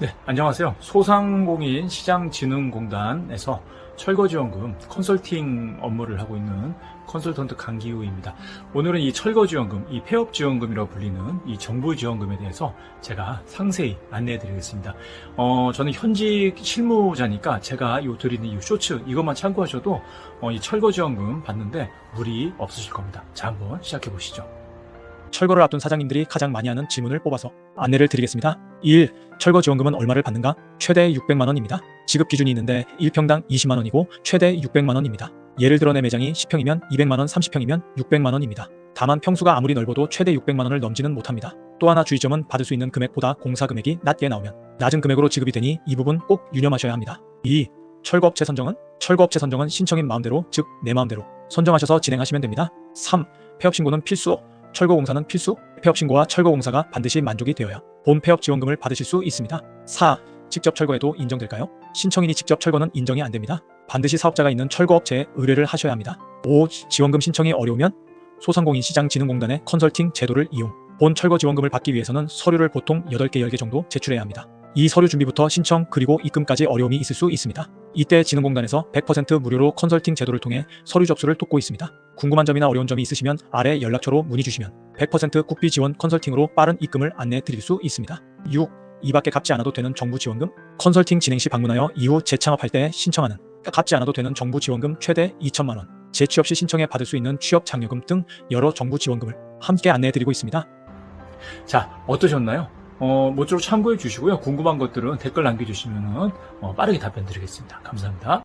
네, 안녕하세요. 소상공인 시장진흥공단에서 철거지원금 컨설팅 업무를 하고 있는 컨설턴트 강기우입니다. 오늘은 이 철거지원금, 이 폐업지원금이라고 불리는 이 정부지원금에 대해서 제가 상세히 안내해 드리겠습니다. 어, 저는 현직 실무자니까 제가 요 드리는 이 쇼츠 이것만 참고하셔도 어, 이 철거지원금 받는데 무리 없으실 겁니다. 자, 한번 시작해 보시죠. 철거를 앞둔 사장님들이 가장 많이 하는 질문을 뽑아서 안내를 드리겠습니다. 1. 철거 지원금은 얼마를 받는가? 최대 600만 원입니다. 지급 기준이 있는데 1평당 20만 원이고 최대 600만 원입니다. 예를 들어 내 매장이 10평이면 200만 원, 30평이면 600만 원입니다. 다만 평수가 아무리 넓어도 최대 600만 원을 넘지는 못합니다. 또 하나 주의점은 받을 수 있는 금액보다 공사 금액이 낮게 나오면 낮은 금액으로 지급이 되니 이 부분 꼭 유념하셔야 합니다. 2. 철거업체 선정은 철거업체 선정은 신청인 마음대로 즉 내 마음대로 선정하셔서 진행하시면 됩니다. 3. 폐업 신고는 필수 철거공사는 필수, 폐업 신고와 철거공사가 반드시 만족이 되어야 본 폐업 지원금을 받으실 수 있습니다. 4. 직접 철거해도 인정될까요? 신청인이 직접 철거는 인정이 안 됩니다. 반드시 사업자가 있는 철거업체에 의뢰를 하셔야 합니다. 5. 지원금 신청이 어려우면 소상공인 시장진흥공단의 컨설팅 제도를 이용. 본 철거 지원금을 받기 위해서는 서류를 보통 8개, 10개 정도 제출해야 합니다. 이 서류 준비부터 신청 그리고 입금까지 어려움이 있을 수 있습니다. 이때 진흥공단에서 100% 무료로 컨설팅 제도를 통해 서류 접수를 돕고 있습니다. 궁금한 점이나 어려운 점이 있으시면 아래 연락처로 문의 주시면 100% 국비 지원 컨설팅으로 빠른 입금을 안내 드릴 수 있습니다. 6. 이밖에 갚지 않아도 되는 정부 지원금? 컨설팅 진행 시 방문하여 이후 재창업할 때 신청하는 갚지 않아도 되는 정부 지원금 최대 2천만 원, 재취업 시 신청해 받을 수 있는 취업 장려금 등 여러 정부 지원금을 함께 안내해 드리고 있습니다. 자, 어떠셨나요? 어, 모쪼록 참고해 주시고요. 궁금한 것들은 댓글 남겨주시면 어, 빠르게 답변 드리겠습니다. 감사합니다.